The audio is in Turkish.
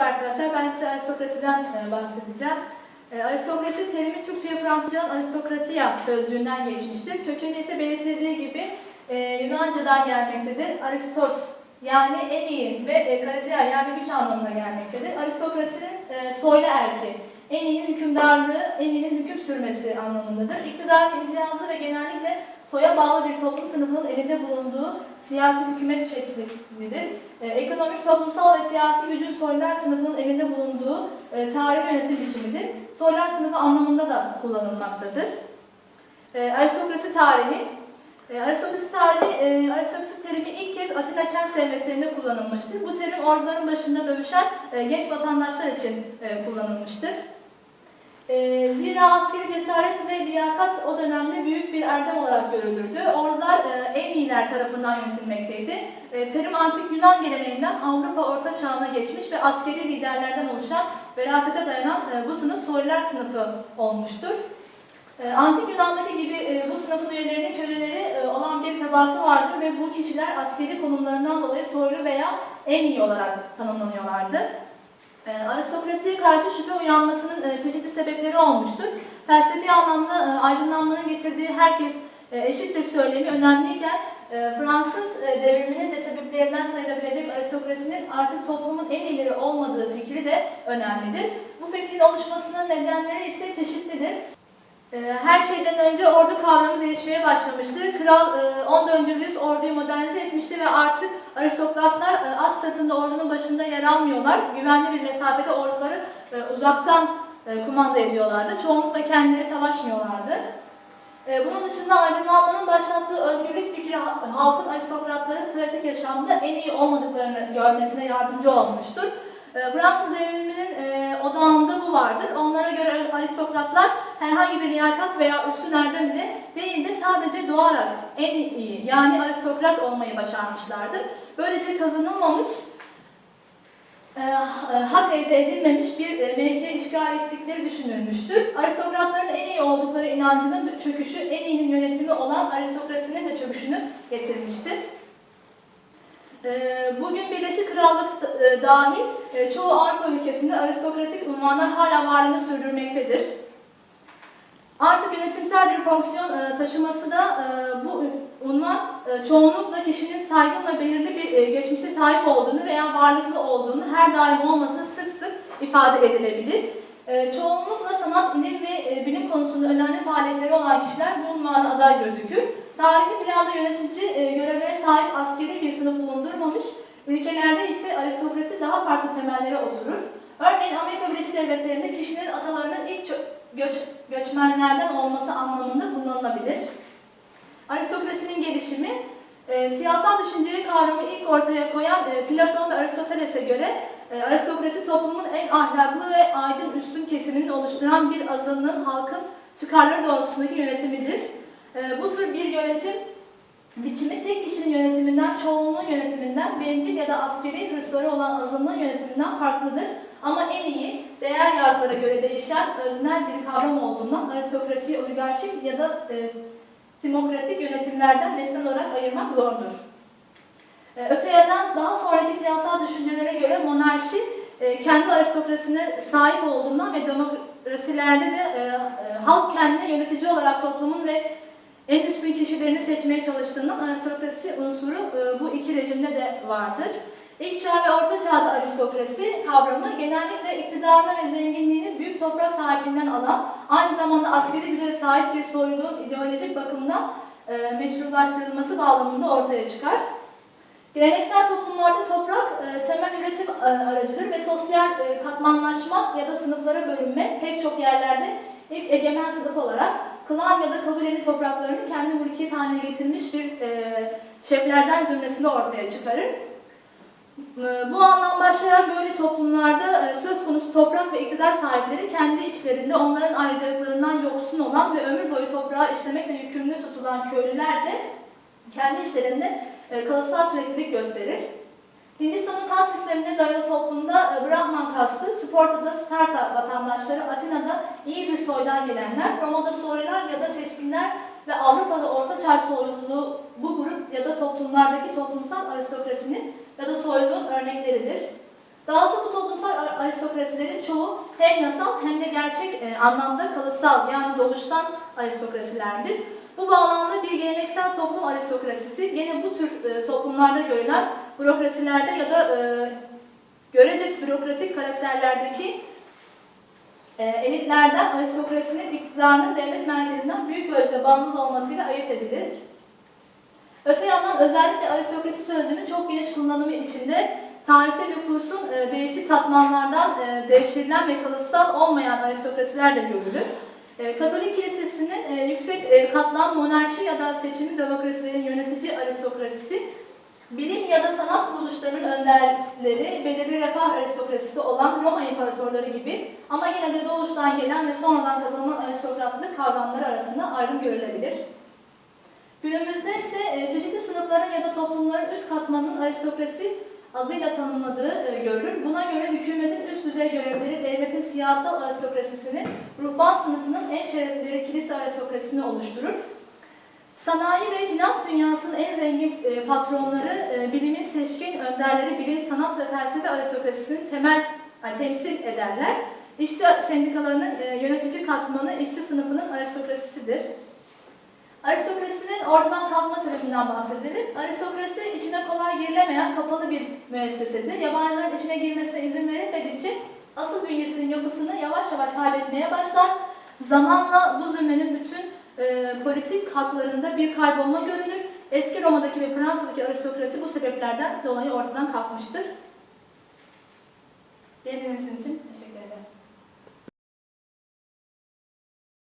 Merhaba arkadaşlar, ben size aristokrasiden e, bahsedeceğim. E, aristokrasi terimi Türkçe'ye Fransızcadan aristokratia sözcüğünden geçmiştir. Kökeni ise belirtildiği gibi e, Yunanca'dan gelmektedir. Aristos yani en iyi ve karatea yani güç anlamına gelmektedir. Aristokrasinin soylu erki, en iyinin hükümdarlığı, en iyinin hüküm sürmesi anlamındadır. İktidar imtiyazı ve genellikle soya bağlı bir toplum sınıfının elinde bulunduğu siyasi hükümet şeklidir. E, ekonomik, toplumsal ve siyasi gücün soylular sınıfının elinde bulunduğu e, tarihi yönetim biçimidir. Soylular sınıfı anlamında da kullanılmaktadır. E, aristokrasi tarihi e, Aristokrasi tarihi, e, aristokrasi terimi ilk kez Atina kent devletlerinde kullanılmıştır. Bu terim orduların başında dövüşen e, genç vatandaşlar için e, kullanılmıştır. E, zira askeri cesaret ve liyakat bir erdem olarak görülürdü. Ordular e, emniler tarafından yönetilmekteydi. E, terim antik Yunan geleneğinden Avrupa Orta Çağına geçmiş ve askeri liderlerden oluşan verasete dayanan e, bu sınıf soylular sınıfı olmuştur. E, Antik Yunan'daki gibi e, bu sınıfın üyelerinin köleleri e, olan bir tabası vardır ve bu kişiler askeri konumlarından dolayı soylu veya emni olarak tanımlanıyorlardı. E, Aristokrasiye karşı şüphe uyanmasının e, çeşitli sebepleri olmuştur. Felsefi anlamda e, aydınlanmanın getirdiği herkes e, eşittir söylemi önemliyken e, Fransız devriminin de sebeplerinden sayılabilecek aristokrasinin artık toplumun en ileri olmadığı fikri de önemlidir. Bu fikrin oluşmasının nedenleri ise çeşitlidir. Her şeyden önce ordu kavramı değişmeye başlamıştı. Kral e, 14. yüzyıl orduyu modernize etmişti ve artık aristokratlar at sırtında ordunun başında yer almıyorlar. Güvenli bir mesafede orduları uzaktan e, kumanda ediyorlardı. Çoğunlukla kendileri savaşmıyorlardı. E, Bunun dışında aydınlanmanın başlattığı özgürlük fikri ha- halkın aristokratların pratik yaşamda en iyi olmadıklarını görmesine yardımcı olmuştur. E, Fransız devriminin e, odağında bu vardır. Onlara göre aristokratlar herhangi bir liyakat veya üstün erdem ile değil de sadece doğarak en iyi yani aristokrat olmayı başarmışlardır. Böylece kazanılmamış, hak elde edilmemiş bir e, mevkiye işgal ettikleri düşünülmüştür. Aristokratların en iyi oldukları inancının çöküşü, en iyinin yönetimi olan aristokrasinin de çöküşünü getirmiştir. Bugün Birleşik Krallık e, dahil e, çoğu Avrupa ülkesinde aristokratik unvanlar hala varlığını sürdürmektedir. Artık yönetimsel bir fonksiyon e, taşıması da e, bu unvan e, çoğunlukla kişinin saygın ve belirli bir geçmişe sahip olduğunu veya varlıklı olduğunu her daim olmasın sık sık ifade edilebilir. Çoğunlukla sanat, ilim ve bilim konusunda önemli faaliyetleri olan kişiler bu unvana aday gözükür. Tarihi planda yönetici görevlere sahip askeri bir sınıf bulundurmamış, ülkelerde ise aristokrasi daha farklı temellere oturur. Örneğin Amerika Birleşik Devletleri'nde kişinin atalarının ilk göç, göçmenlerden olması anlamında kullanılabilir. Aristokrasinin gelişimi, e, siyasal düşünceyi kavramı ilk ortaya koyan e, Platon ve Aristoteles'e göre e, aristokrasi toplumun en ahlaklı ve aydın üstün kesiminin oluşturan bir azınlığın halkın çıkarları doğrultusundaki yönetimidir. E, bu tür bir yönetim biçimi tek kişinin yönetiminden, çoğunluğun yönetiminden, bencil ya da askeri hırsları olan azınlığın yönetiminden farklıdır. Ama en iyi, değer yargılara göre değişen öznel bir kavram olduğundan aristokrasiyi oligarşik ya da e, demokratik yönetimlerden nesnel olarak ayırmak zordur. E, öte yandan daha sonraki siyasal düşüncelere göre monarşi e, kendi aristokrasine sahip olduğundan ve demokrasilerde de e, e, halk kendine yönetici olarak toplumun ve en üstün kişilerini seçmeye çalıştığından aristokrasi unsuru e, bu iki rejimde de vardır. İlk çağ ve orta çağda aristokrasi kavramı genellikle iktidarını ve zenginliğini büyük toprak sahipliğinden alan, aynı zamanda askeri güce sahip bir soyluğun ideolojik bakımdan e, meşrulaştırılması bağlamında ortaya çıkar. Geleneksel toplumlarda toprak e, temel üretim e, aracıdır ve sosyal e, katmanlaşma ya da sınıflara bölünme pek çok yerlerde ilk egemen sınıf olarak klan ya da kabilenin topraklarını kendi mülkiyet haline getirmiş bir e, şeflerden zümresinde ortaya çıkarır. E, Bu anlam başlayan böyle toplumlarda e, söz konusu toprak ve iktidar sahipleri kendi içlerinde onların ayrıcalıklarından yoksun olan ve ömür boyu toprağı işlemekle yükümlü tutulan köylüler de kendi içlerinde e, kalıtsal süreklilik gösterir. Hindistan'ın kast sistemine dayalı toplumda e, Brahman kastı, Sparta'da Sparta vatandaşları, Atina'da iyi bir soydan gelenler, Roma'da soylular ya da seçkinler ve Avrupa'da Orta Çağ soyluluğu bu grup toplumlardaki toplumsal aristokrasinin ya da soyluluğun örnekleridir. Dahası bu toplumsal ar- aristokrasilerin çoğu hem yasal hem de gerçek e, anlamda kalıtsal yani doğuştan aristokrasilerdir. Bu bağlamda bir geleneksel toplum aristokrasisi gene bu tür e, toplumlarda görülen bürokrasilerde ya da e, görece bürokratik karakterlerdeki e, elitlerden aristokrasinin iktidarının devlet merkezinden büyük ölçüde bağımsız olmasıyla ayırt edilir. Öte yandan özellikle aristokrasi sözcüğünün çok geniş kullanımı içinde tarihte nüfusun e, değişik katmanlardan e, devşirilen ve kalıtsal olmayan aristokrasiler de görülür. E, Katolik Kilisesi'nin e, yüksek e, katlan monarşi ya da seçimli demokrasilerin yönetici aristokrasisi, bilim ya da sanat kuruluşlarının önderleri, belirli refah aristokrasisi olan Roma imparatorları gibi ama yine de doğuştan gelen ve sonradan kazanılan aristokratlık kavramları arasında ayrım görülebilir. Günümüzde ise e, çeşitli sınıfların ya da toplumların üst katmanının aristokrasi adıyla tanımladığı e, görülür. Buna göre hükümetin üst düzey görevleri devletin siyasal aristokrasisini, ruhban sınıfının en şereflileri kilise aristokrasisini oluşturur. Sanayi ve finans dünyasının en zengin e, patronları, bilimin seçkin önderleri, bilim, sanat ve felsefe aristokrasisini temel yani temsil ederler. İşçi sendikalarının yönetici katmanı işçi sınıfının aristokrasisidir. Aristokrasinin ortadan kalkma sebebinden bahsedelim. Aristokrasi içine kolay girilemeyen kapalı bir müessesedir. Yabancıların içine girmesine izin verilmedikçe asıl bünyesinin yapısını yavaş yavaş kaybetmeye başlar. Zamanla bu zümrenin bütün e, politik haklarında bir kaybolma görülür. Eski Roma'daki ve Fransa'daki aristokrasi bu sebeplerden dolayı ortadan kalkmıştır. Dinlediğiniz için teşekkür ederim.